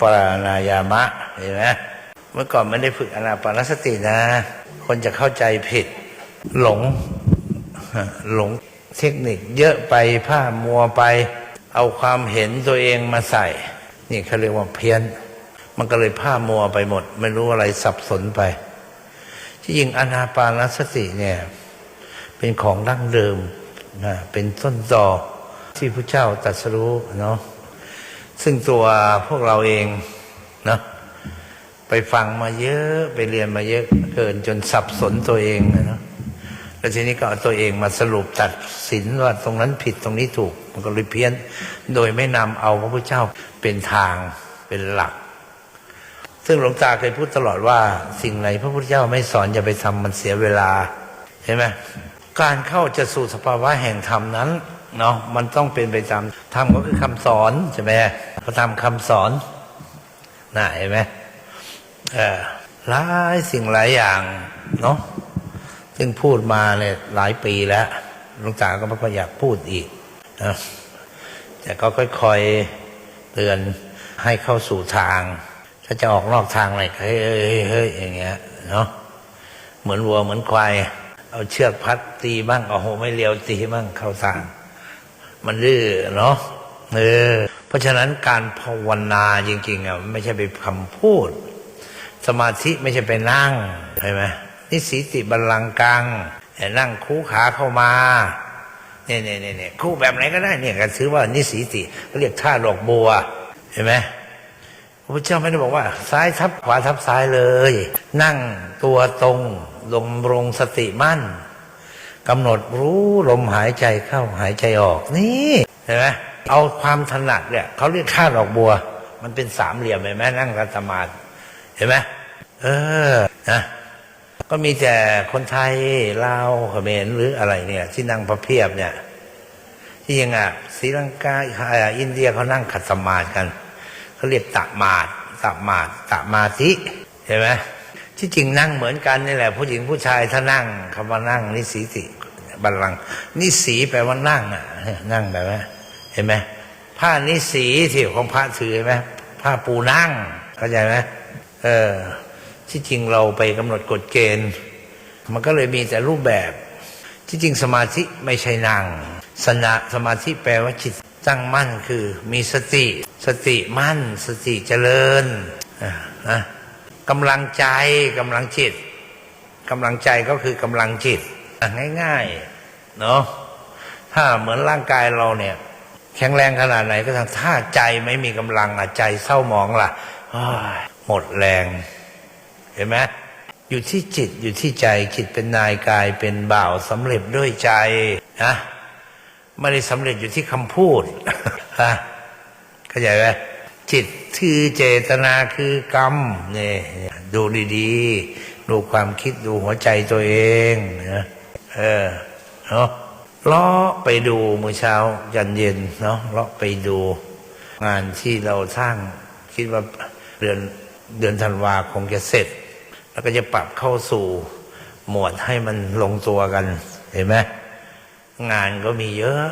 ปรานายามะเห็นไหมเมื่อก่อนไม่ได้ฝึกอนาปานสตินะ คนจะเข้าใจผิด หลง หลงเทคนิคเยอะไปผ้ามัวไป เอาความเห็นตัวเองมาใส่ นี่เขาเรียกว่าเพี้ยน มันก็เลยผ้ามัวไปหมด ไม่รู้อะไรสับสนไป ที่จริงอนาปานสติเนี่ย เป็นของดั้งเดิมนะเป็นต้นตอที่พระเจ้าตรัสรู้เนาะ ซึ่งตัวพวกเราเองเนาะไปฟังมาเยอะไปเรียนมาเยอะเกินจนสับสนตัวเองนะเนาะแล้วทีนี้ก็เอาตัวเองมาสรุปตัดสินว่าตรงนั้นผิดตรงนี้ถูก มันก็เลยเพี้ยน โดยไม่นำเอาพระพุทธเจ้าเป็นทางเป็นหลัก ซึ่งหลวงตาเคยพูดตลอดว่า สิ่งไหนพระพุทธเจ้าไม่สอนอย่าไปทำมันเสียเวลาเห็นไหมการเข้าจะสู่สภาวะแห่งธรรมนั้น เนาะมันต้องเป็นไปตามธรรมก็คือคำสอนใช่ไหมพระธรรมคำสอนน่ะเห็นไหมเออหลายสิ่งหลายอย่างเนาะซึ่งพูดมาเนี่ยหลายปีแล้วหลวงตาก็ไม่ค่อยอยากพูดอีกนะแต่ก็ค่อยๆเตือนให้เข้าสู่ทาง ถ้าจะออกนอกทางอะไรเฮ้ยเฮ้ยเฮ้ยอย่างเงี้ยเนาะเหมือนวัวเหมือนควาย เอาเชือกพัดตีบ้างเอาหไม่เลียวตีบ้างเข้าทาง มันดื้อเนาะเออเพราะฉะนั้นการภาวนาจริง ๆอะไม่ใช่ไปคำพูด สมาธิไม่ใช่ไปนั่งใช่ไหมนี่สีติบัลลังกังแต่นั่งคู่ขาเข้ามาเนี่ยเนี่ยเนี่ยคู่แบบไหนก็ได้เนี่ยกันซื้อว่านิสีติเขาเรียกท่าดอกบัวเห็นไหมพระพุทธเจ้าไม่ได้บอกว่า ซ้ายทับขวาทับซ้ายเลย นั่งตัวตรงลงรงสติมั่น กำหนดรู้ลมหายใจเข้าหายใจออกนี่เห็นไหมเอาความถนัดเนี่ยเขาเรียกท่าดอกบัว มันเป็นสามเหลี่ยมเห็นไหมนั่งกัตมาเห็นไหมเออนะก็มีแต่คนไทยลาวเขมรหรืออะไรเนี่ย ที่นั่งพระเพียบเนี่ย ที่ยังอะศรีลังกายอินเดียเขานั่งขัดสมาธิกันเขาเรียกตะมาดตะมาดตะมาธิเห็นไหมที่จริงนั่งเหมือนกันนี่แหละ ผู้หญิงผู้ชายถ้านั่งคำว่านั่งนิสีติ บัลลังก์นิสีแปลว่านั่งอะนั่งแบบว่าเห็นไหมผ้านิสีที่ของพระถือเห็นไหมผ้าปูนั่งเข้าใจไหมเออ ที่จริงเราไปกำหนดกฎเกณฑ์ มันก็เลยมีแต่รูปแบบ ที่จริงสมาธิไม่ใช่นั่งสนะสมาธิแปลว่าจิตตั้งมั่นคือมีสติ สติมั่น สติเจริญนะกำลังใจกำลังจิตกำลังใจก็คือกำลังจิต ง่ายๆ เนาะถ้าเหมือนร่างกายเราเนี่ย แข็งแรงขนาดไหนก็ตามถ้าใจไม่มีกำลังอะใจเศร้าหมองล่ะหมดแรง เห็นไหมอยู่ที่จิตอยู่ที่ใจจิตเป็นนายกายเป็นบ่าวสำเร็จด้วยใจนะไม่ได้สำเร็จอยู่ที่คำพูดฮะเข้าใจไหมจิตคือเจตนาคือกรรมเนี่ยดูดีๆ ดูความคิดดูหัวใจตัวเองนะ เออเนาะเลาะไปดูมื้อเช้ายันเย็นเนาะเลาะไปดู งานที่เราสร้างคิดว่าเดือนเดือนธันวาคงจะเสร็จ แล้วก็จะปรับเข้าสู่หมวดให้มันลงตัวกันเห็นไหมงานก็มีเยอะ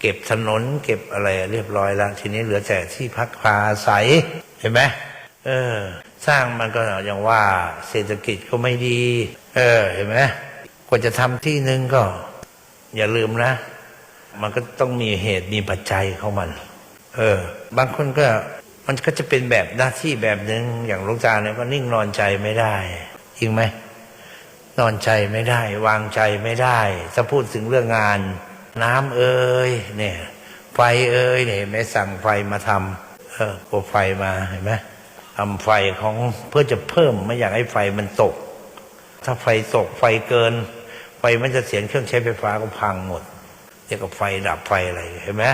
เก็บถนน เก็บอะไรเรียบร้อยแล้ว ทีนี้เหลือแต่ที่พักพาอาศัยเห็นไหมเออ สร้างมันก็อย่างว่าเศรษฐกิจก็ไม่ดี เออ เห็นไหม กว่าจะทำที่หนึ่งก็ อย่าลืมนะ มันก็ต้องมีเหตุมีปัจจัยของมัน เออ บางคนก็มันก็จะเป็นแบบหน้าที่แบบหนึ่งอย่างลวงตาเนี่ยก็นิ่งนอนใจไม่ได้จริงไหมนอนใจไม่ได้ วางใจไม่ได้ ถ้าพูดถึงเรื่องงาน น้ำเอ่ยเนี่ย ไฟเอ่ยเนี่ยไม่สั่งไฟมาทำเออพวไฟมาเห็นไหมทำไฟของเพื่อจะเพิ่มไม่อยากให้ไฟมันตก ถ้าไฟตกไฟเกิน ไฟมันจะเสียเครื่องใช้ไฟฟ้าก็พังหมดเรียกกับไฟดับไฟอะไรเห็นไหม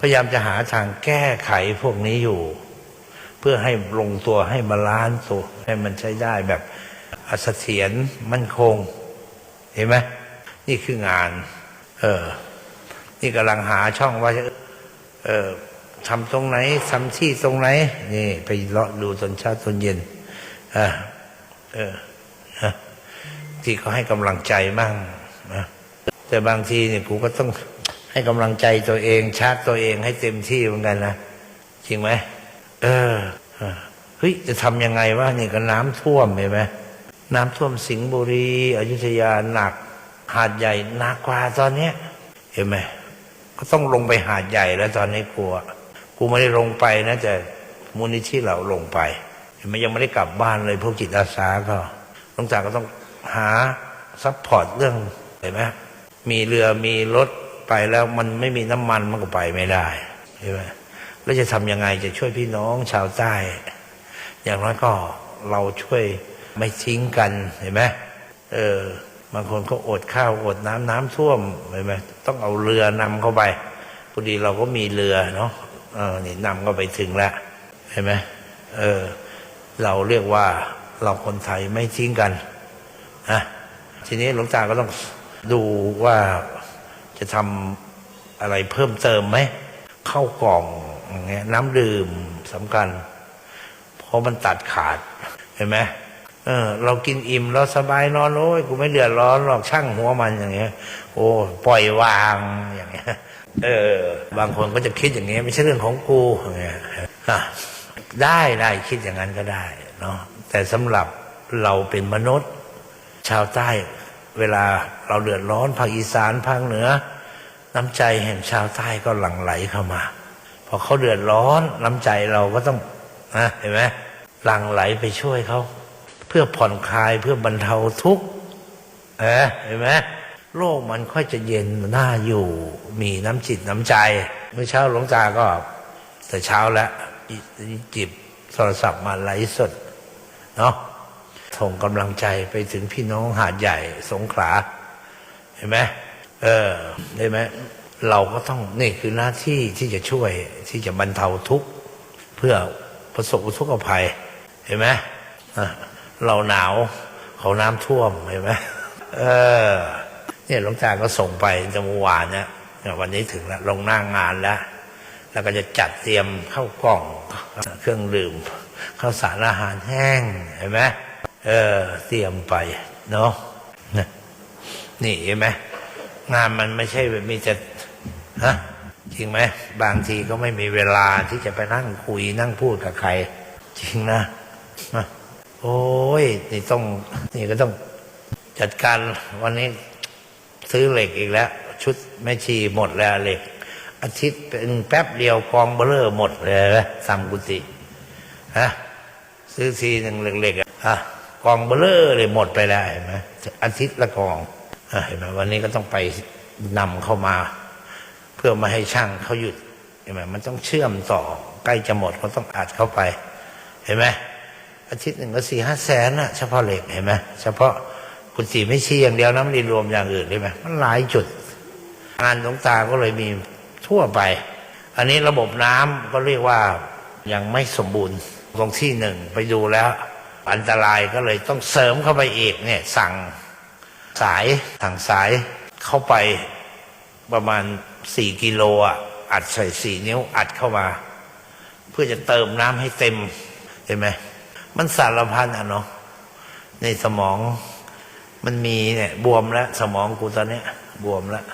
พยายามจะหาทางแก้ไขพวกนี้อยู่ เพื่อให้ลงตัวให้บาลานซ์ตัวให้มันใช้ได้แบบเสถียรมั่นคง เห็นไหมนี่คืองาน เออ นี่กำลังหาช่องว่าจะเออทำตรงไหนทำที่ตรงไหน นี่ ไปเลาะดูตอนเช้าตอนเย็นอ่าเออ ที่เขาให้กำลังใจมั่งนะแต่บางทีเนี่ยกูก็ต้องให้กำลังใจตัวเอง ชาร์จตัวเองให้เต็มที่เหมือนกันนะจริงไหมเออเฮ้ยจะทำยังไงวะนี่ก็น้ำท่วมเห็นไหมน้ำท่วมสิงห์บุรีอยุธยาหนัก หาดใหญ่หนักกว่าตอนเนี้ยเห็นไหมก็ต้องลงไปหาดใหญ่แล้วตอนนี้กลัวกูไม่ได้ลงไปนะแต่มูลนิธิเราลงไปเห็นไหมยังไม่ได้กลับบ้านเลยพวกจิตอาสาก็หลวงจากก็ต้อง หาซัพพอร์ตเรื่องเห็นไหมมีเรือมีรถไปแล้วมันไม่มีน้ำมันมันก็ไปไม่ได้ใช่ไหมแล้วจะทำยังไงจะช่วยพี่น้องชาวใต้ อย่างน้อยก็เราช่วยไม่ทิ้งกันเห็นไหมเออบางคนก็อดข้าวอดน้ำน้ำท่วมเห็นไหมต้องเอาเรือนำเข้าไปพอดีเราก็มีเรือเนาะเออนี่นำก็ไปถึงแล้วเห็นไหมเออ เราเรียกว่าเราคนไทยไม่ทิ้งกัน นะทีนี้หลวงตาก็ต้องดูว่าจะทำอะไรเพิ่มเติมไหมเข้ากล่องอย่างเงี้ยน้ำดื่มสำคัญ เพราะมันตัดขาดเห็นไหมเออ เรากินอิ่มเราสบายนอนโอ้ยกูไม่เดือดร้อนหรอกช่างหัวมันอย่างเงี้ย โอ้ปล่อยวางอย่างเงี้ย เออ บางคนก็จะคิดอย่างเงี้ยไม่ใช่เรื่องของกูอย่างเงี้ยได้ได้คิดอย่างนั้นก็ได้เนาะแต่สำหรับเราเป็นมนุษย์ ชาวใต้ เวลาเราเดือดร้อนภาคอีสานภาคเหนือ น้ำใจแห่งชาวใต้ก็หลั่งไหลเข้ามา พอเขาเดือดร้อนน้ำใจเราก็ต้องนะเห็นไหมหลั่งไหลไปช่วยเขาเพื่อผ่อนคลายเพื่อบรรเทาทุกข์เห็นไหมโลกมันค่อยจะเย็นน่าอยู่ มีน้ำจิตน้ำใจ เมื่อเช้าหลวงตาก็ แต่เช้าแล้วจิบโทรศัพท์มาไลฟ์สด เนาะ ส่งกำลังใจไปถึงพี่น้องหาดใหญ่สงขลาเห็นไหมเออได้ไหมเราก็ต้องนี่คือหน้าที่ที่จะช่วยที่จะบรรเทาทุกข์เพื่อประสบอุทกภัย เห็นไหมเราหนาวเขาน้ำท่วมเห็นไหมเออเนี่ยหลวงตาก็ส่งไปจเมื่อวานเนี่ยวันนี้ถึงแล้วลงหน้างงานแล้วแล้วก็จะจัดเตรียมเข้าวกล่องเครื่องดื่มข้าวสารอาหารแห้งเห็นไหม เออเตรียมไปเนาะนี่เห็นไหมงานมันไม่ใช่แบบมีแต่ฮะจริงไหมบางทีก็ไม่มีเวลาที่จะไปนั่งคุยนั่งพูดกับใคร จริงนะโอ้ยนี่ต้อง นี่ก็ต้องจัดการวันนี้ซื้อเหล็กอีกแล้ว ชุดแม่ชีหมดแล้วเหล็ก อาทิตย์เป็นแป๊บเดียวกองเบลเลอร์หมดเลยนะสามกุฏิฮะซื้อทีหนึ่งเหล็กๆอะฮะ กองเบลอเลยหมดไปแล้วเห็นไหมอาทิตย์ละกองเห็นไหมวันนี้ก็ต้องไปนำเข้ามา เพื่อมาให้ช่างเขาหยุดเห็นไหมมันต้องเชื่อมต่อใกล้จะหมดก็ต้องอัดเข้าไป เห็นไหมอาทิตย์หนึ่งก็สี่ห้าแสนนะเฉพาะเหล็กเห็นไหมเฉพาะกุฏิไม่ชี้อย่างเดียวนะม่ได้รวมอย่างอื่นได้ไหมมันหลายจุด งานหลวงตาก็เลยมีทั่วไป อันนี้ระบบน้ำก็เรียกว่ายังไม่สมบูรณ์ตรงที่หนึ่งไปดูแล้ว อันตรายก็เลยต้องเสริมเข้าไปอีกเนี่ย สั่งสายสั่งสายเข้าไปประมาณสี่กิโลอะอัดใส่สี่นิ้วอัดเข้ามา เพื่อจะเติมน้ำให้เต็มเห็นไหมมันสารพันอะเนาะในสมองมันมีเนี่ย บวมแล้ว สมองกูตอนเนี้ย บวมแล้ว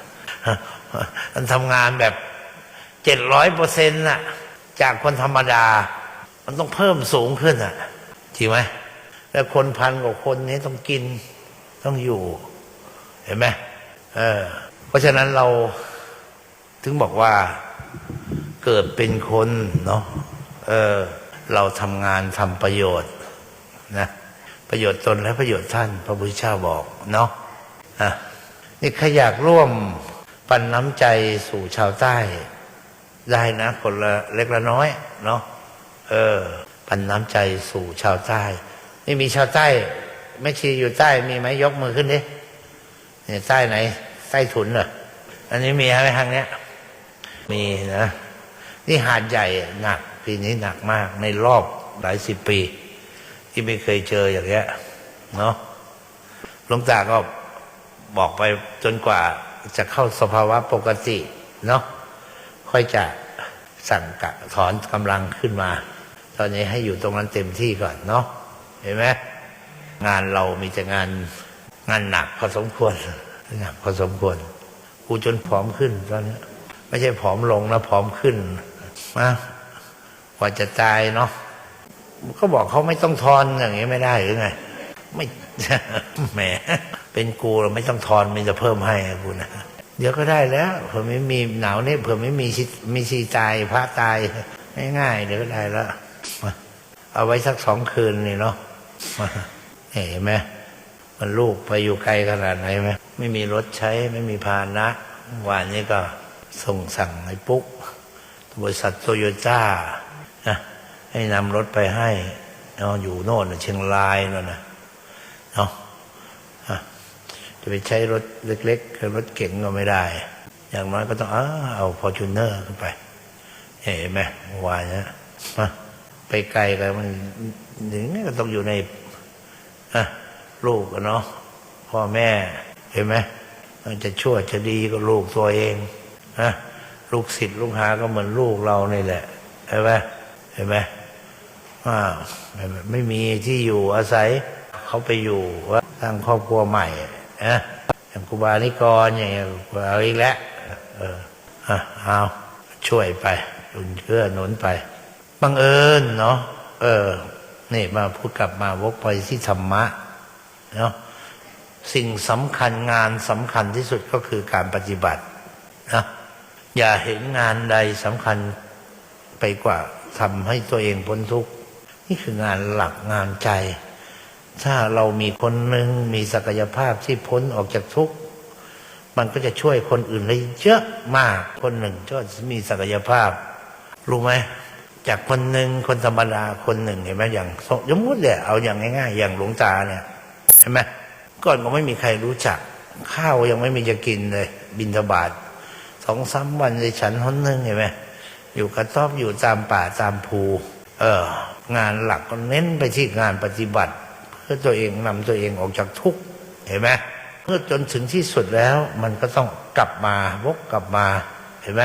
มันทำงานแบบเจ็ดร้อยเปอร์เซ็นต์น่ะ จากคนธรรมดา มันต้องเพิ่มสูงขึ้นอะจริงไหม แล้วคนพันกว่าคนนี้ต้องกินต้องอยู่ เห็นไหมเออ เพราะฉะนั้นเราถึงบอกว่าเกิดเป็นคนเนาะเออ เราทำงานทำประโยชน์นะประโยชน์ตนและประโยชน์ท่าน พระพุทธเจ้าบอกเนาะอะนี่ใครอยากร่วมปันน้ำใจสู่ชาวใต้ ได้นะ คนละเล็กละน้อย เนาะเออ ปันน้ำใจสู่ชาวใต้ นี่มีชาวใต้ไม่ชีอยู่ใต้มีไหมยกมือขึ้นดิเนี่ยใต้ไหนใต้ถุนเหรออันนี้มีไหมทางเนี้ย มีนะนี่หาดใหญ่หนักปีนี้หนักมากในรอบหลายสิบปี ที่ไม่เคยเจออย่างเงี้ยเนาะหลวงตาก็บอกไปจนกว่าจะเข้าสภาวะปกติเนาะค่อยจะสั่งกะถอนกำลังขึ้นมา ตอนนี้ให้อยู่ตรงนั้นเต็มที่ก่อนเนาะ เห็นไหมงานเรามีแต่งานงานหนักพอสมควรหนักพอสมควรกูจนผอมขึ้นตอนนี้ไม่ใช่ผอมลงนะผอมขึ้นนะกว่าจะตายเนาะก็บอกเขาไม่ต้องทอนอย่างนี้ไม่ได้หรือไง ไม่แหมเป็นกูเราไม่ต้องทอนมันจะเพิ่มให้กูนะเดี๋ยวก็ได้แล้วเผื่อไม่มีหนาวเนี่ยเผื่อไม่มีชิมีชีตายพระตายง่ายๆเดี๋ยวก็ได้แล้วเอาไว้สักสองคืนนี่เนาะ มาเห็นไหมมันลูกไปอยู่ไกลขนาดไหนไหมไม่มีรถใช้ไม่มีพานะวานนี้ก็ส่งสั่งให้ปุ๊กบริษัทโตโยต้านะให้นำรถไปให้เนาะอยู่โน่นน่ะเชียงรายนั่นนะเนาะจะไปใช้รถเล็กๆรถเก๋งก็ไม่ได้ อย่างน้อยก็ต้องเอาเอาฟอจูเนอร์ขึ้นไป เห็นไหมวานนี้มาไปไกลกันมัน อย่างนี้ก็ต้องอยู่ในอะลูกเนาะพ่อแม่เห็นไหมมันจะชั่วจะดีก็ลูกตัวเองนะลูกศิษย์ลูกหาก็เหมือนลูกเรานี่แหละเห็นไหมเห็นไหมว้าวไม่มีที่อยู่อาศัย เขาไปอยู่ว่าสร้างครอบครัวใหม่นะอย่างครูบานิกรอย่างเงี้ยเอาอีกแล้วเออเอาช่วยไปหนุนเกื้อหนุนไปบังเอิญเนาะเออ นี่มาพูดกลับมาวกไปที่ธรรมะเนาะสิ่งสำคัญงานสำคัญที่สุดก็คือการปฏิบัตินะอย่าเห็นงานใดสำคัญไปกว่าทำให้ตัวเองพ้นทุกข์นี่คืองานหลักงานใจ ถ้าเรามีคนหนึ่งมีศักยภาพที่พ้นออกจากทุกข์มันก็จะช่วยคนอื่นได้เยอะมากคนหนึ่งก็มีศักยภาพ รู้ไหม จากคนหนึ่งคนธรรมดาคนหนึ่งเห็นไหมอย่างสมมติเลยเอาอย่างง่าย ๆ อย่างหลวงตาเนี่ยเห็นไหมก่อนก็ไม่มีใครรู้จัก ข้าวยังไม่มีจะกินเลย บินทบาทสองสามวันเลยฉันหนหนึ่งเห็นไหมอยู่กระต๊อบอยู่ตามป่าตามภู เออ งานหลักก็เน้นไปที่งานปฏิบัติ เพื่อตัวเองนำตัวเองออกจากทุกข์เห็นไหมเมื่อจนถึงที่สุดแล้ว มันก็ต้องกลับมาวกกลับมาเห็นไหม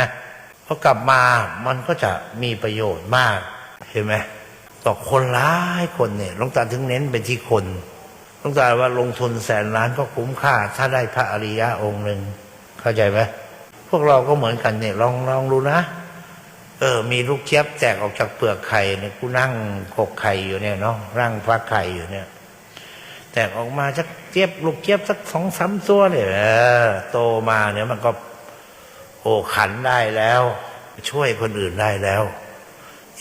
พอกลับมามันก็จะมีประโยชน์มากเห็นไหมต่อคนร้ายคนเนี่ยหลวงตาถึงเน้นไปที่คนหลวงตาว่าลงทุนแสนล้านก็คุ้มค่า ถ้าได้พระอริยะองค์หนึ่งเข้าใจไหมพวกเราก็เหมือนกันเนี่ยลองลองดูนะเออ มีลูกเจี๊ยบแตกออกจากเปลือกไข่เนี่ยกูนั่งกกไข่อยู่เนี่ยเนาะร่างฟักไข่อยู่เนี่ย แตกออกมาสักเจี๊ยบลูกเจี๊ยบสักสองสามตัวเนี่ยโตมาเนี่ยมันก็ ขันได้แล้ว ช่วยคนอื่นได้แล้ว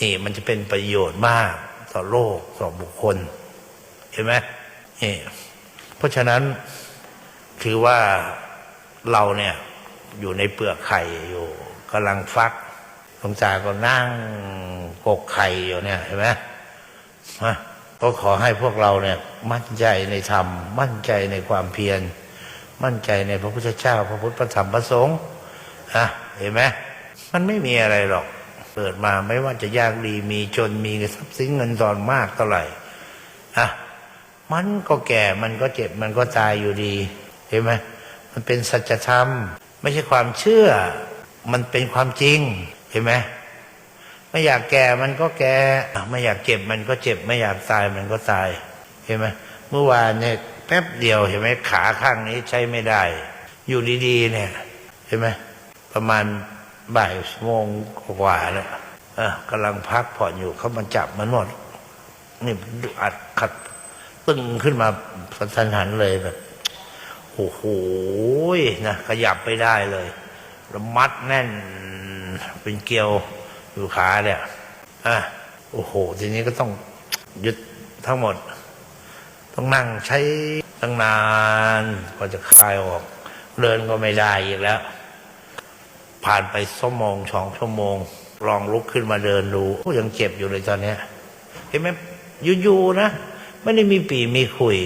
นี่มันจะเป็นประโยชน์มากต่อโลกต่อบุคคล เห็นไหมนี่เพราะฉะนั้นถือว่าเราเนี่ยอยู่ในเปลือกไข่อยู่กำลังฟักหลวงตาก็นั่งกกไข่อยู่เนี่ยเห็นไหมฮะก็ขอให้พวกเราเนี่ยมั่นใจในธรรม มั่นใจในความเพียร มั่นใจในพระพุทธเจ้า พระพุทธพระธรรมพระสงฆ์ ฮะเห็นไหมมันไม่มีอะไรหรอกเกิดมาไม่ว่าจะยากดีมีจนมีทรัพย์สินเงินทองมากเท่าไหร่อะมันก็แก่มันก็เจ็บมันก็ตายอยู่ดีเห็นไหมมันเป็นสัจธรรม ไม่ใช่ความเชื่อ มันเป็นความจริงเห็นไหมไม่อยากแก่มันก็แก่ไม่อยากเจ็บมันก็เจ็บ ไม่อยากตายมันก็ตายเห็นไหมเมื่อวานเนี่ยแป๊บเดียวเห็นไหมขาข้างนี้ใช้ไม่ได้ อยู่ดีๆเนี่ย เห็นไหม ประมาณบ่ายโมงกว่าแล้วเออกำลังพักผ่อนอยู่เขามาจับมันหมดนี่อัดขัดตึงขึ้นมาสันหันเลยแบบโอ้โหนะขยับไม่ได้เลยแล้วมัดแน่นเป็นเกลียวอยู่ขาเนี่ยอะโอ้โห ทีนี้ก็ต้องยึดทั้งหมด ต้องนั่งใช้ตั้งนานกว่าจะคลายออก เดินก็ไม่ได้อีกแล้ว ผ่านไปชั่วโมงสองชั่วโมง ลองลุกขึ้นมาเดินดูโอ้ยังเจ็บอยู่เลยตอนเนี้ยเห็นไหมอยู่ๆนะไม่ได้มีปีมีขุย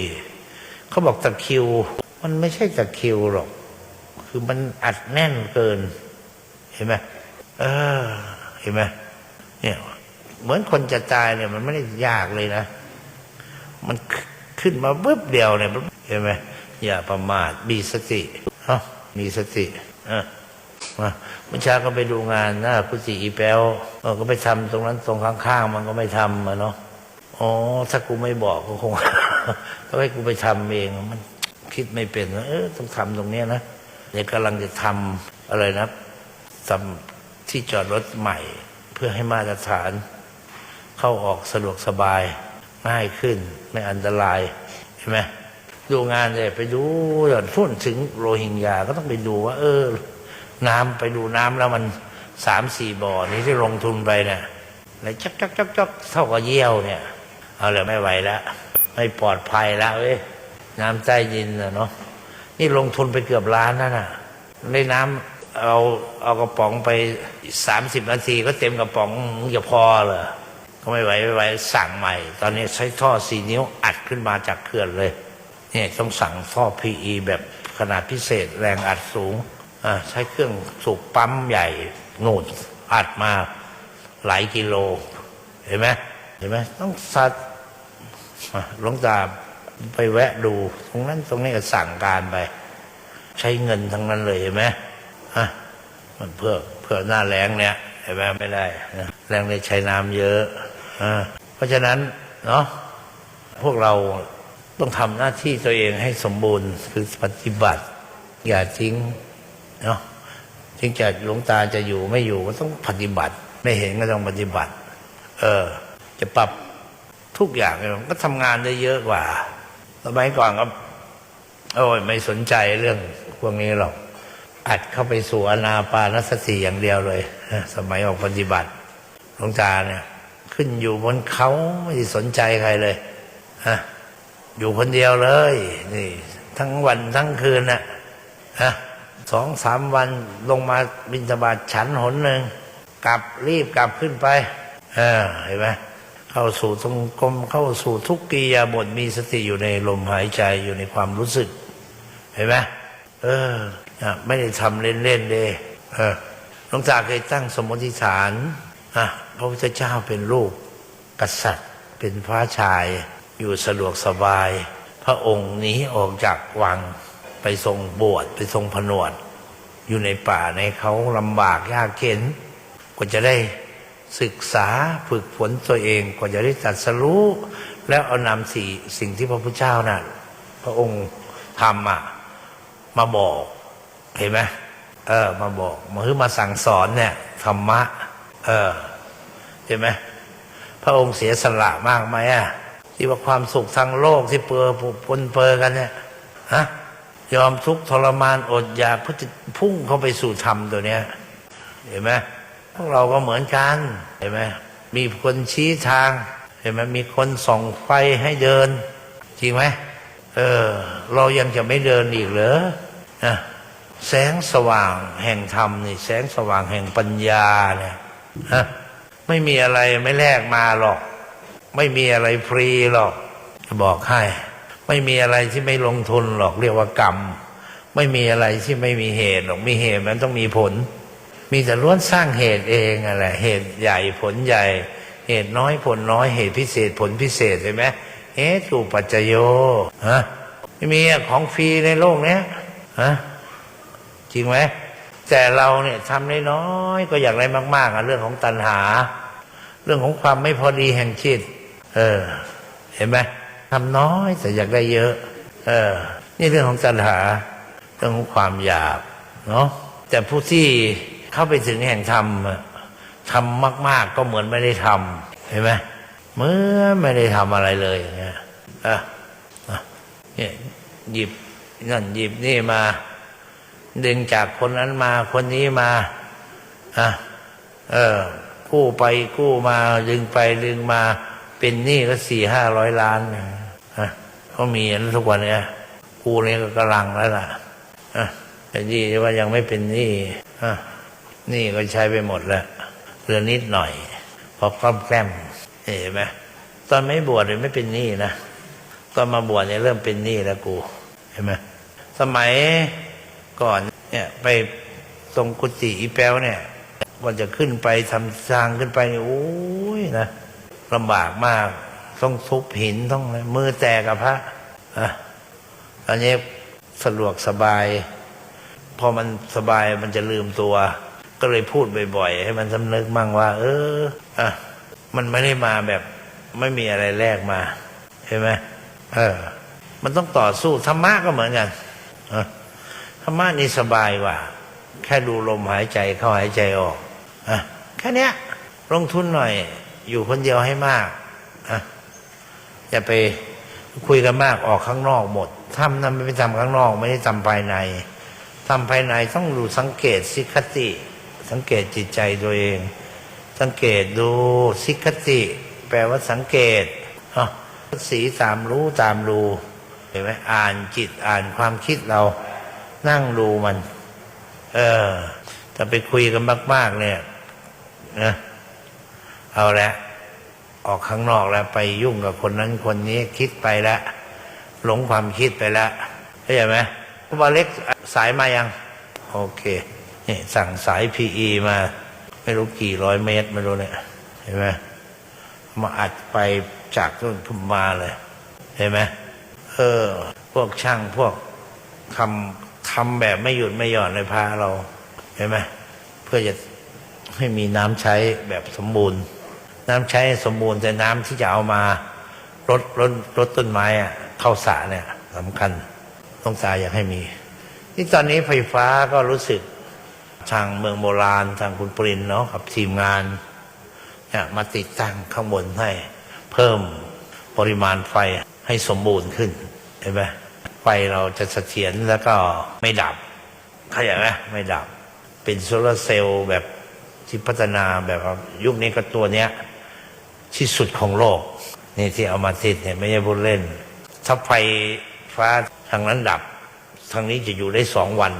เขาบอกตะคิว มันไม่ใช่ตะคิวหรอก คือมันอัดแน่นเกิน เห็นไหมเออ เห็นไหมเนี่ย เหมือนคนจะตายเนี่ย มันไม่ได้ยากเลยนะ มันขึ้นมาเบึ๊บเดียวเนี่ยเห็นไหมอย่าประมาทมีสติเอ้ามีสติอะ มาเมื่อเช้าก็ไปดูงานนะพุทธิอีแปวก็ไปทำตรงนั้นตรงข้างๆ มันก็ไม่ทำอะเนาะอ๋อถ้ากูไม่บอกก็คงต้องให้กูไปทำเองมันคิดไม่เป็นว่าเออต้องทำตรงเนี้ยนะเดี๋ยวกำลังจะทำอะไรนะทำที่จอดรถใหม่ เพื่อให้มาตรฐาน เข้าออกสะดวกสบาย ง่ายขึ้น ไม่อันตรายเห็นไหมดูงานเลยไปดูหย่อนพุ่นถึงโรฮิงญาก็ต้องไปดูว่า เออ น้ำไปดูน้ำแล้วมันสามสี่บ่อนี้ที่ลงทุนไปเนี่ยแล้วจักจักจักจักเท่ากับเยี่ยวเนี่ย เอาเลยไม่ไหวแล้ว ไม่ปลอดภัยแล้วเว้ยน้ำใต้ดินนะเนาะนี่ลงทุนไปเกือบล้านนั่นน่ะในน้ำเอาเอากระป๋องไปสามสิบนาทีก็เต็มกระป๋องจะพอเหรอก็ไม่ไหวไม่ไหวสั่งใหม่ ตอนนี้ใช้ท่อสี่นิ้วอัดขึ้นมาจากเขื่อนเลยเนี่ยต้องสั่งท่อ PE แบบขนาดพิเศษแรงอัดสูง ใช้เครื่องสูบปั๊มใหญ่โน่นอัดมาหลายกิโล เห็นไหมเห็นไหมต้องสัตว์หลวงตาไปแวะดู ตรงนั้นตรงนี้ก็สั่งการไป ใช้เงินทั้งนั้นเลยเห็นไหมอะมันเพื่อเพื่อหน้าแรงเนี่ยเห็นไหมไม่ได้นะแรงเลยใช้น้ำเยอะอะเพราะฉะนั้นเนาะพวกเราต้องทำหน้าที่ตัวเองให้สมบูรณ์คือปฏิบัติ อย่าทิ้ง เนาะถึงจะหลวงตาจะอยู่ไม่อยู่ก็ต้องปฏิบัติ ไม่เห็นก็ต้องปฏิบัติ เออ จะปรับทุกอย่างเลยก็ทำงานได้เยอะกว่าสมัยก่อนก็โอ้ยไม่สนใจเรื่องพวกนี้หรอก อัดเข้าไปสู่อนาปานสติอย่างเดียวเลย สมัยออกปฏิบัติหลวงตาเนี่ย ขึ้นอยู่บนเขาไม่สนใจใครเลยฮะอยู่คนเดียวเลย นี่ ทั้งวันทั้งคืนน่ะฮะ สองสามวันลงมาบินสบาตฉันหนหนึ่งกลับรีบกลับขึ้นไป เออเห็นไหมเข้าสู่ตรงกลมเข้าสู่ทุกกิริยาบทมีสติอยู่ในลมหายใจอยู่ในความรู้สึก เห็นไหมเออไม่ได้ทำเล่นๆเลยเออหลวงตาเคยตั้งสมมติฐานอะพระพุทธเจ้าเป็นลูกกษัตริย์ เป็นพระชาย อยู่สะดวกสบาย พระองค์นี้ออกจากวัง ไปทรงบวชไปทรงผนวด อยู่ในป่าในเขาลำบากยากเข็นกว่าจะได้ศึกษาฝึกฝนตัวเองกว่าจะได้ตัดสรู้ แล้วเอานำสิ่งสิ่งที่พระพุทธเจ้าน่ะพระองค์ทำอะมาบอกเห็นไหมเออ มาบอกมาคือมาสั่งสอนเนี่ยธรรมะ เออเห็นไหมพระองค์เสียสละมากไหมอะที่ว่าความสุขทางโลกที่เปื้อปนเปื้อกันเนี่ยฮะ ยอมทุกข์ทรมานอดอยากเพื่อจะพุ่งเข้าไปสู่ธรรมตัวเนี้ย เห็นไหมพวกเราก็เหมือนกัน เห็นไหมมีคนชี้ทาง เห็นไหมมีคนส่องไฟให้เดิน จริงไหมเออ เรายังจะไม่เดินอีกเหรอนะแสงสว่างแห่งธรรมนี่ แสงสว่างแห่งปัญญาเนี่ยฮะไม่มีอะไรไม่แลกมาหรอก ไม่มีอะไรฟรีหรอก จะบอกให้ ไม่มีอะไรที่ไม่ลงทุนหรอกเรียกว่ากรรม ไม่มีอะไรที่ไม่มีเหตุหรอกมีเหตุมันต้องมีผล มีแต่ล้วนสร้างเหตุเองอะไรเหตุใหญ่ผลใหญ่ เหตุน้อยผลน้อยเหตุพิเศษผลพิเศษเห็นไหมเหตุถูกปัจจโยฮะไม่มีของฟรีในโลกเนี้ยฮะจริงไหมแต่เราเนี่ยทำน้อยๆก็อยากได้มากๆอะเรื่องของตัณหา เรื่องของความไม่พอดีแห่งจิต เออ เห็นไหม ทำน้อยแต่อยากได้เยอะ เออ นี่เรื่องของตัณหาเรื่องของความอยากเนาะแต่ผู้ที่เข้าไปถึงแห่งธรรมทำมาก ๆ ก็เหมือนไม่ได้ทำเห็นไหมเหมื่อนไม่ได้ทำอะไรเลยอย่างเงี้ยอะอะเนี่ยหยิบนั่นหยิบนี่มา ดึงจากคนนั้นมาคนนี้มาอะเออ กู้ไปกู้มาดึงไปดึงมา เป็นหนี้ก็สี่ห้าร้อยล้านนะ อะเขามีนะทุกวันเนี่ยกูเนี่ก็กำลังแล้วล่ะอะแต่นี่ว่ายังไม่เป็นหนี้อะนี้ก็ใช้ไปหมดแล้วเหลือนิดหน่อย พอคล่อมแคล่มเห็นไหมตอนไม่บวชเนี่ยไม่เป็นหนี้นะตอนมาบวชเนี่ยเริ่มเป็นหนี้แล้วกูเห็นไหมสมัยก่อนเนี่ยไปตรงกุฏิอีแป้วเนี่ยก่อนจะขึ้นไปทำทางขึ้นไปโอ้ยนะลำบากมาก ต้องทุบหินต้องอะไรมือแตกกับพระอะอันนี้สะดวกสบาย พอมันสบายมันจะลืมตัว ก็เลยพูดบ่อยๆ ให้มันสำนึกมั่งว่า เอออะมันไม่ได้มาแบบ ไม่มีอะไรแลกมาเห็นไหมเออ มันต้องต่อสู้ธรรมะก็เหมือนกันธรรมะนี่สบายกว่าแค่ดูลมหายใจเข้าหายใจออกอะแค่เนี้ย ลงทุนหน่อย อยู่คนเดียวให้มาก อย่าไปคุยกันมากออกข้างนอกหมดทำนั้นไม่ไปทำข้างนอกไม่ได้ทำภายในทำภายในต้องดูสังเกตสิคติ สังเกตจิตใจตัวเอง สังเกตดูสิคติ แปลว่าสังเกตสีตามรู้ตามรู้เห็นไหมอ่านจิตอ่านความคิดเรา นั่งดูมัน เออถ้าไปคุยกันมาก ๆ เนี่ยนะเอาละ ออกข้างนอกแล้วไปยุ่งกับคนนั้นคนนี้คิดไปแล้วหลงความคิดไปแล้วเข้าใจไหมคุณบาเล็กสายมายัง โอเคนี่สั่งสายพีอมา ไม่รู้กี่ร้อยเมตรไม่รู้เนี่ยเห็นไหมมาอัดไปจากต้นพุ่มมาเลยเห็นไหมเออ พวกช่างพวกทำทำแบบไม่หยุดไม่หย่อนเลยพาเราเห็นไหมเพื่อจะให้มีน้ำใช้แบบสมบูรณ์ น้ำใช้สมบูรณ์แต่น้ำที่จะเอามารดรดรดต้นไม้อะเข้าสระเนี่ยสำคัญต้องตาอยากให้มีที่ตอนนี้ไฟฟ้าก็รู้สึกทางเมืองโบราณทางคุณปรินเนาะกับทีมงานเนี่ยมาติดตั้งข้างบนให้เพิ่มปริมาณไฟให้สมบูรณ์ขึ้นเห็นไหมไฟเราจะเสถียรแล้วก็ไม่ดับเข้าใจไหมไม่ดับ เป็นโซลาร์เซลล์แบบที่พัฒนาแบบยุคนี้ก็ตัวเนี้ย ที่สุดของโลก นี่ที่เอามาติดเนี่ยไม่ใช่พูดเล่น ถ้าไฟฟ้าทางนั้นดับ ทางนี้จะอยู่ได้สองวัน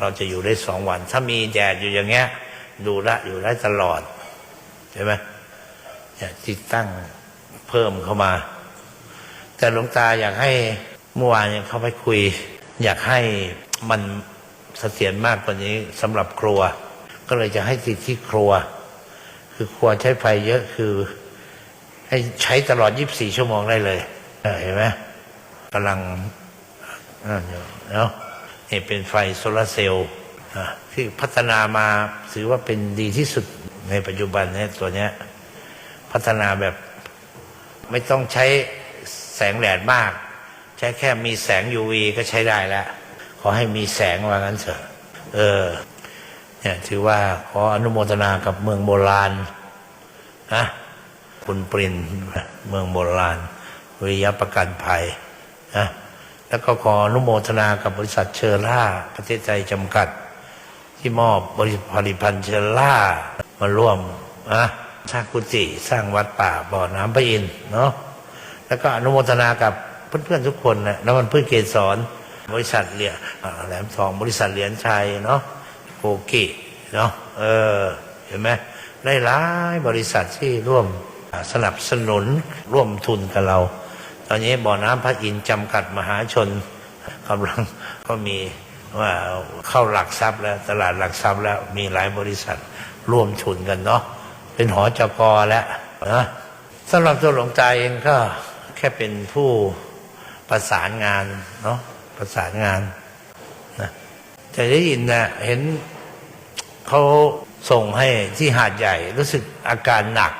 เราจะอยู่ได้สองวัน ถ้ามีแดดอยู่อย่างเงี้ย ดูละอยู่ได้ตลอดใช่ไหมเนี่ยติดตั้งเพิ่มเข้ามา แต่หลวงตาอยากให้เมื่อวานเนี่ยเขาไปคุย อยากให้มันเสถียรมากกว่านี้สำหรับครัว ก็เลยจะให้ติดที่ครัว คือครัวใช้ไฟเยอะคือ ให้ใช้ตลอด 24 ชั่วโมงได้เลยเห็นไหมกำลังนั่นอยู่เนาะนี่เป็นไฟโซลาร์เซลล์ที่พัฒนามาถือว่าเป็นดีที่สุดในปัจจุบันเนี่ยตัวเนี้ย พัฒนาแบบไม่ต้องใช้แสงแดดมาก ใช้แค่มีแสง UV ก็ใช้ได้แล้ว ขอให้มีแสงว่างั้นเถอะ เออ เนี่ยถือว่าขออนุโมทนากับเมืองโบราณนะคุณปรินเมืองโบราณ วิยประกันภัยนะแล้วก็ขออนุโมทนากับบริษัทเชอร่า ประเทศไทยจำกัด ที่มอบบริผลิตภัณฑ์เชอร่ามาร่วมนะสร้างกุฏิสร้างวัดป่าบ่อน้ำพระอินเนาะแล้วก็อนุโมทนากับเพื่อนๆทุกคนนะน้ำมันพืชเกสรบริษัทเหรียญอ่าแหลมทองบริษัทเหรียญชัยเนาะ โกกิเนาะเออเห็นไหมได้หลายบริษัทที่ร่วมสนับสนุนร่วมทุนกับเรา ตอนนี้บ่อน้ำพระอินทร์จำกัดมหาชนกำลังก็มีว่าเข้าหลักทรัพย์แล้วตลาดหลักทรัพย์แล้วมีหลายบริษัทร่วมทุนกันเนาะเป็นหอจกแล้วนะสำหรับตัวหลวงตาเองก็แค่เป็นผู้ประสานงานเนาะประสานงานจะได้ยินนะเห็น เขาส่งให้ที่หาดใหญ่รู้สึกอาการหนัก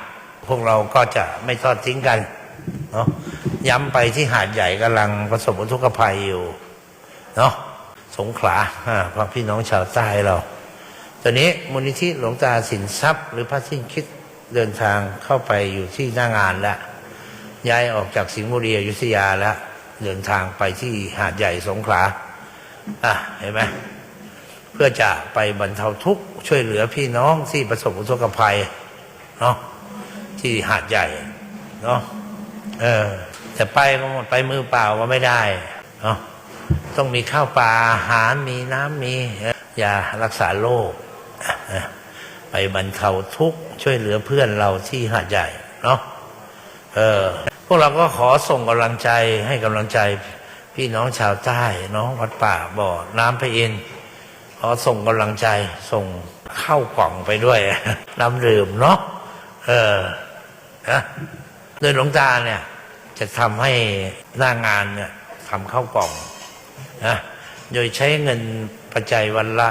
พวกเราก็จะไม่ทอดทิ้งกันเนาะย้ำไปที่หาดใหญ่กำลังประสบอุทกภัยอยู่เนาะสงขลาอ่าพวกพี่น้องชาวใต้เรา ตอนนี้มูลนิธิหลวงตาสินทรัพย์ หรือพระสิ้นคิดเดินทางเข้าไปอยู่ที่หน้างานแล้วย้ายออกจากสิงห์บุรีอยุธยาแล้วเดินทางไปที่หาดใหญ่สงขลาอะเห็นไหม เพื่อจะไปบรรเทาทุกข์ช่วยเหลือพี่น้องที่ประสบอุทกภัยเนาะที่หาดใหญ่เนาะเออแต่ไปก็หมดไปมือเปล่าก็ไม่ได้เนาะต้องมีข้าวปลาอาหารมีน้ำมียารักษาโรคไปบรรเทาทุกข์ช่วยเหลือเพื่อนเราที่หาดใหญ่เนาะเออพวกเราก็ขอส่งกำลังใจให้กำลังใจพี่น้องชาวใต้เนาะวัดป่าบ่อน้ำพระอินทร์ ขอส่งกำลังใจ ส่งเข้ากล่องไปด้วยน้ำดื่มเนาะเออนะโดยหลวงตาเนี่ย จะทำให้หน้างานเนี่ยทำเข้ากล่องนะโดยใช้เงินปัจจัยวันละ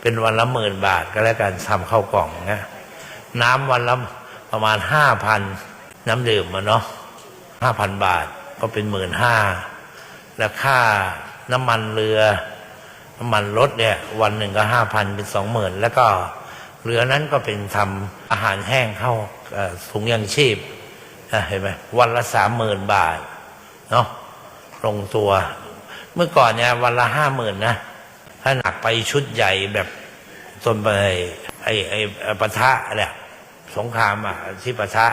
เป็นวันละหมื่นบาทก็แล้วกันทำเข้ากล่องนะน้ำวันละประมาณห้าพันน้ำดื่มมาเนาะห้าพันบาทก็เป็นหมื่นห้าแล้วค่าน้ำมันเรือ น้ำมันรถเนี่ยวันหนึ่งก็ห้าพันเป็นสองหมื่นแล้วก็เหลือนั้นก็เป็นทำอาหารแห้งเข้าถุงยังชีพเห็นไหมวันละสามหมื่นบาทเนาะลงตัว เมื่อก่อนเนี่ยวันละห้าหมื่นนะ ถ้าหนักไปชุดใหญ่แบบต้นไปไอ้ไอ้ไอ้ปะทะเนี่ยสงครามอะที่ปะทะ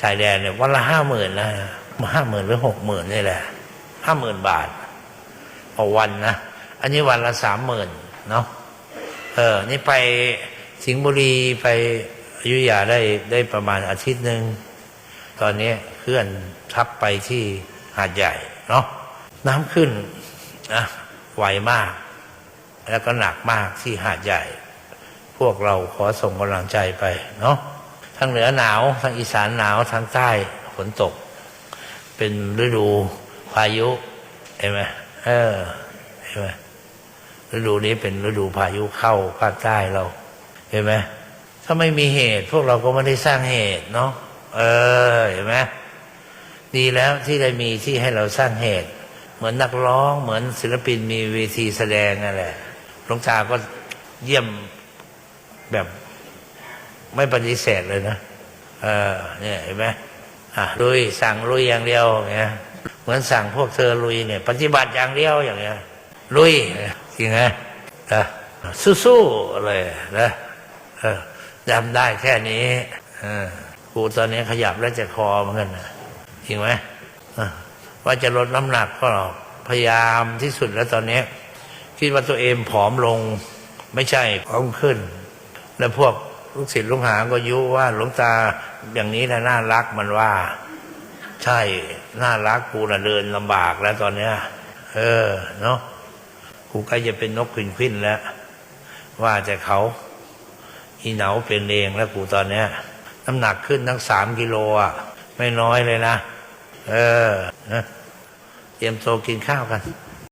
ชายแดนเนี่ยวันละห้าหมื่นนะห้าหมื่นหรือหกหมื่นนี่แหละห้าหมื่นบาทต่อวันนะ อันนี้วันละสามหมื่นเนาะเออ นี่ไปสิงห์บุรีไปอยุธยาได้ได้ประมาณอาทิตย์หนึ่งตอนนี้เคลื่อนทับไปที่หาดใหญ่เนาะน้ำขึ้นนะไวมาก แล้วก็หนักมากที่หาดใหญ่ พวกเราขอส่งกำลังใจไปเนาะทางเหนือหนาวทางอีสานหนาวทางใต้ฝนตก เป็นฤดูพายุเห็นไหมเออเห็นไหม ฤดูนี้เป็นฤดูพายุเข้าภาคใต้เรา เห็นไหมถ้าไม่มีเหตุ พวกเราก็ไม่ได้สร้างเหตุเนาะเออเห็นไหมดีแล้วที่ได้มีที่ให้เราสร้างเหตุ เหมือนนักร้อง เหมือนศิลปินมีเวทีแสดงนั่นแหละหลวงตาก็เยี่ยมแบบไม่ปฏิเสธเลยนะเออเนี่ยเห็นไหมอะลุยสั่งลุยอย่างเดียวอย่างเงี้ยเหมือนสั่งพวกเธอลุยเนี่ย ปฏิบัติอย่างเดียวอย่างเงี้ยลุย จริงไหมนะสู้ๆเลยนะจำได้แค่นี้กูตอนนี้ขยับแล้วจะคอเหมือนกันนะจริงไหมว่าจะลดน้ำหนักก็พยายามที่สุดแล้วตอนนี้ คิดว่าตัวเองผอมลง ไม่ใช่ผอมขึ้น แล้วพวกลูกศิษย์ลูกหาก็ยุว่าหลวงตาอย่างนี้นะน่ารักมันว่า ใช่ น่ารักกูนะเดินลำบากแล้วตอนเนี้ย เออ เนาะ กูใกล้จะเป็นนกควินขึ้นแล้ว ว่าแต่เขา อีเหนาเป็นเองแล้วกูตอนเนี้ยน้ำหนักขึ้นทั้งสามกิโลอะ ไม่น้อยเลยนะ เออ เตรียมโตกินข้าวกัน